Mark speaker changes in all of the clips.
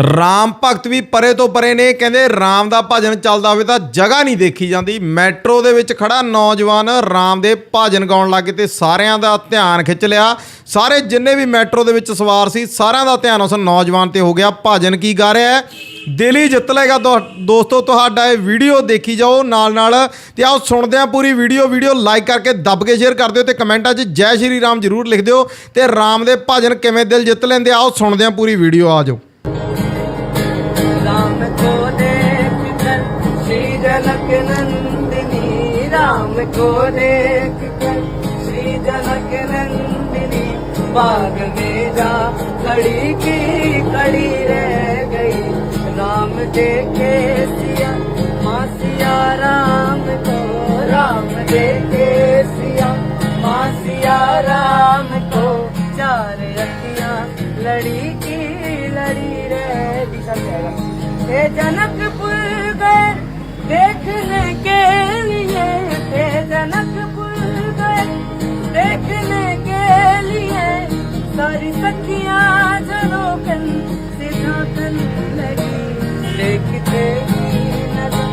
Speaker 1: ਰਾਮ ਭਗਤ ਵੀ ਪਰੇ ਤੋਂ ਪਰੇ ਨੇ, ਕਹਿੰਦੇ ਰਾਮ ਦਾ ਭਜਨ ਚੱਲਦਾ ਹੋਵੇ ਤਾਂ ਜਗ੍ਹਾ ਨਹੀਂ ਦੇਖੀ ਜਾਂਦੀ। ਮੈਟਰੋ ਦੇ ਵਿੱਚ ਖੜਾ ਨੌਜਵਾਨ ਰਾਮ ਦੇ ਭਜਨ ਗਾਉਣ ਲੱਗੇ ਤੇ ਸਾਰਿਆਂ ਦਾ ਧਿਆਨ ਖਿੱਚ ਲਿਆ। ਸਾਰੇ ਜਿੰਨੇ ਵੀ ਮੈਟਰੋ ਦੇ ਵਿੱਚ ਸਵਾਰ ਸੀ, ਸਾਰਿਆਂ ਦਾ ਧਿਆਨ ਉਸ ਨੌਜਵਾਨ ਤੇ ਹੋ ਗਿਆ। ਭਜਨ ਕੀ ਗਾ ਰਿਹਾ ਹੈ? ਦਿਲ ਹੀ ਜਿੱਤ ਲਏਗਾ ਦੋ- ਦੋਸਤੋ, ਤੁਹਾਡਾ ਇਹ ਵੀਡੀਓ ਦੇਖੀ ਜਾਓ ਨਾਲ ਨਾਲ ਤੇ ਆਓ ਸੁਣਦੇ ਹਾਂ ਪੂਰੀ ਵੀਡੀਓ। ਵੀਡੀਓ ਲਾਈਕ ਕਰਕੇ ਦੱਬ ਕੇ ਸ਼ੇਅਰ ਕਰ ਦਿਓ ਤੇ ਕਮੈਂਟਾਂ 'ਚ ਜੈ ਸ਼੍ਰੀ ਰਾਮ ਜ਼ਰੂਰ ਲਿਖ ਦਿਓ। ਤੇ ਰਾਮ ਦੇ ਭਜਨ ਕਿਵੇਂ ਦਿਲ ਜਿੱਤ ਲੈਂਦੇ ਆਓ ਸੁਣਦੇ ਹਾਂ ਪੂਰੀ ਵੀਡੀਓ, ਆ ਜਾਓ।
Speaker 2: को देख कर श्री जनक नंदिनी राम को देख कर श्री जनक नंदिनी बाग में जा खड़ी की खड़ी रह गई राम देखे सिया माँ सिया राम को राम देखे सिया माँ सिया राम को चार अखियाँ लड़ी की लड़ी रह गई हे जनकपुर गए देखने के लिए हे जनकपुर गए देखने के लिए सारी सखियां जरोकन से झांकन लगी देखते ही नजर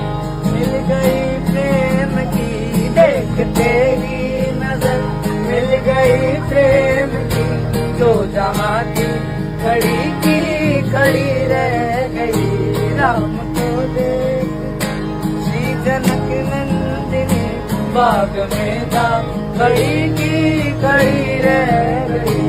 Speaker 2: मिल गई प्रेम की देखते ही नजर मिल गई प्रेम की जो जहाँ की खड़ी की खड़ी बाग में जा खड़ी की खड़ी रह गई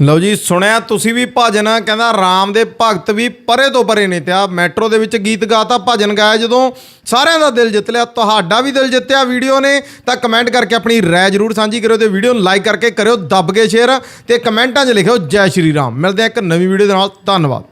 Speaker 1: ਲਓ ਜੀ ਸੁਣਿਆ ਤੁਸੀਂ ਵੀ ਭਜਨ ਕਹਿੰਦਾ ਰਾਮ ਦੇ ਭਗਤ ਵੀ ਪਰੇ ਤੋਂ ਪਰੇ ਨੇ ਤੇ ਆ ਮੈਟਰੋ ਦੇ ਵਿੱਚ ਗੀਤ ਗਾਤਾ ਭਜਨ ਗਾਇਆ ਜਦੋਂ ਸਾਰਿਆਂ ਦਾ ਦਿਲ ਜਿੱਤ ਲਿਆ ਤੁਹਾਡਾ ਵੀ ਦਿਲ ਜਿੱਤਿਆ ਵੀਡੀਓ ਨੇ ਤਾਂ ਕਮੈਂਟ ਕਰਕੇ ਆਪਣੀ ਰਾਏ ਜ਼ਰੂਰ ਸਾਂਝੀ ਕਰਿਓ ਤੇ ਵੀਡੀਓ ਨੂੰ ਲਾਈਕ ਕਰਕੇ ਕਰਿਓ ਦੱਬ ਕੇ ਸ਼ੇਅਰ ਤੇ ਕਮੈਂਟਾਂ 'ਚ ਲਿਖਿਓ ਜੈ ਸ਼੍ਰੀ ਰਾਮ ਮਿਲਦੇ ਆ ਇੱਕ ਨਵੀਂ ਵੀਡੀਓ ਦੇ ਨਾਲ ਧੰਨਵਾਦ